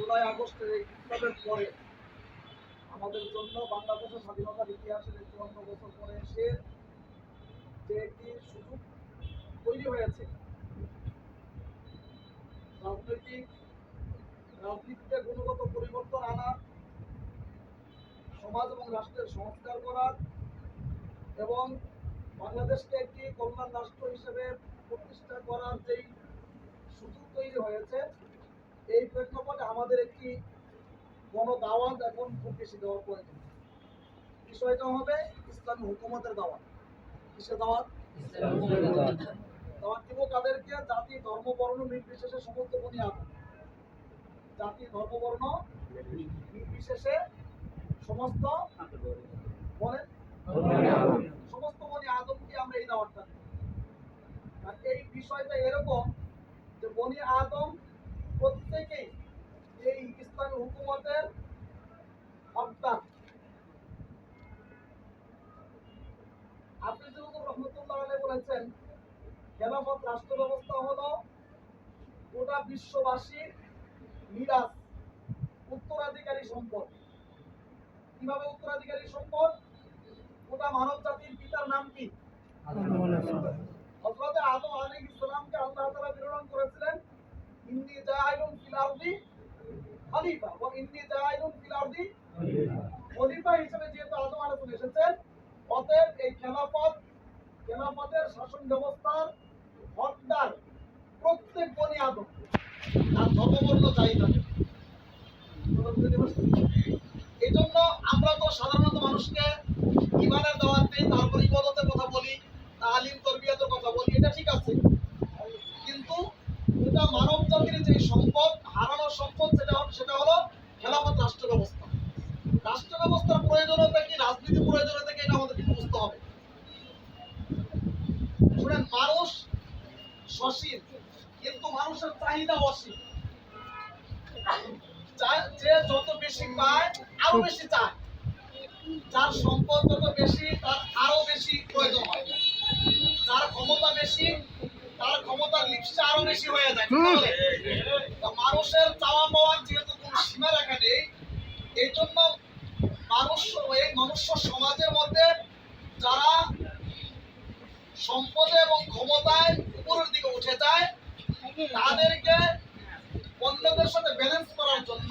জুলাই আগস্টের এই বিপ্লবের পরে আমাদের জন্য বাংলাদেশের স্বাধীনতার ইতিহাসের এই চুয়ান্ন বছর পরে এসে যে একটি সুযোগ তৈরি হয়েছে, রাজনৈতিক রাজনীতিতে গুণগত পরিবর্তন আনা, সমাজ এবং রাষ্ট্রের সংস্কার করা এবং বাংলাদেশকে একটি কল্যাণ রাষ্ট্র হিসেবে প্রতিষ্ঠা করার যেই সুযোগ তৈরি হয়েছে এই প্রেক্ষাপটে আমাদের একটি গণদাওয়াত এখন খুব বেশি দেওয়ার প্রয়োজন বিষয়টা হবে ইসলামী হুকুমতের দাওয়াত। কিসের দাওয়াত? দাওয়াত দিব জাতি, ধর্ম, বর্ণ, নির্বিশেষে সমস্ত জাতি, ধর্ম, বর্ণ, নির্বিশেষে সমস্ত বলেন সমস্ত বনি আমরা এই দাওয়াতটা এই বিষয়টা এরকম যে বনি আদম প্রত্যেকেই এই ইসলামী হুকুমতের হকদার আপনি যেহেতু রহমতুল্লাহ আলাই বলেছেন, খেলাফত রাষ্ট্র ব্যবস্থা হলো গোটা বিশ্ববাসীর মিরাজ উত্তরাধিকারী সম্পদ। কীভাবে উত্তরাধিকারী সম্পদ? গোটা মানব জাতির পিতার নাম কি? আদম খলিফা হিসেবে যেহেতু এসেছেন, অতএব এই খেলাফত খেলাফতের শাসন ব্যবস্থার হকদার প্রত্যেক বনি আদম তার ধর্মবর্ণ থাকে এই জন্য আমরা তো সাধারণত মানুষকে ইমানের দাওয়াত দিই, তারপর ইবাদতের কথা বলি, তালিম, তরবিয়তের কথা বলি, এটা ঠিক আছে। কিন্তু এটা মানব জাতির যে সম্পদ, হারানো সম্পদ সেটা সেটা হলো খেলাফত রাষ্ট্র ব্যবস্থা। রাষ্ট্র ব্যবস্থার প্রয়োজনীয়তা কি রাজনীতি প্রয়োজনীয়তা কি, এটা আমাদেরকে বুঝতে হবে। শুনেন মানুষ সসীম, কিন্তু মানুষের চাহিদা অসীম। যে যত বেশি পায়, আরও বেশি চায়। যার সম্পদ যত বেশি, তার আরও বেশি প্রয়োজন হয়। যার ক্ষমতা বেশি, তার ক্ষমতার লিপসা আরও বেশি হয়ে যায় মানুষের চাওয়া পাওয়ার যেহেতু কোন সীমা রেখা নেই এই জন্য মানুষ, এই মনুষ্য সমাজের মধ্যে যারা সম্পদে এবং ক্ষমতায় উপরের দিকে উঠে যায় তাদেরকে অন্যদের সাথে ব্যালেন্স করার জন্য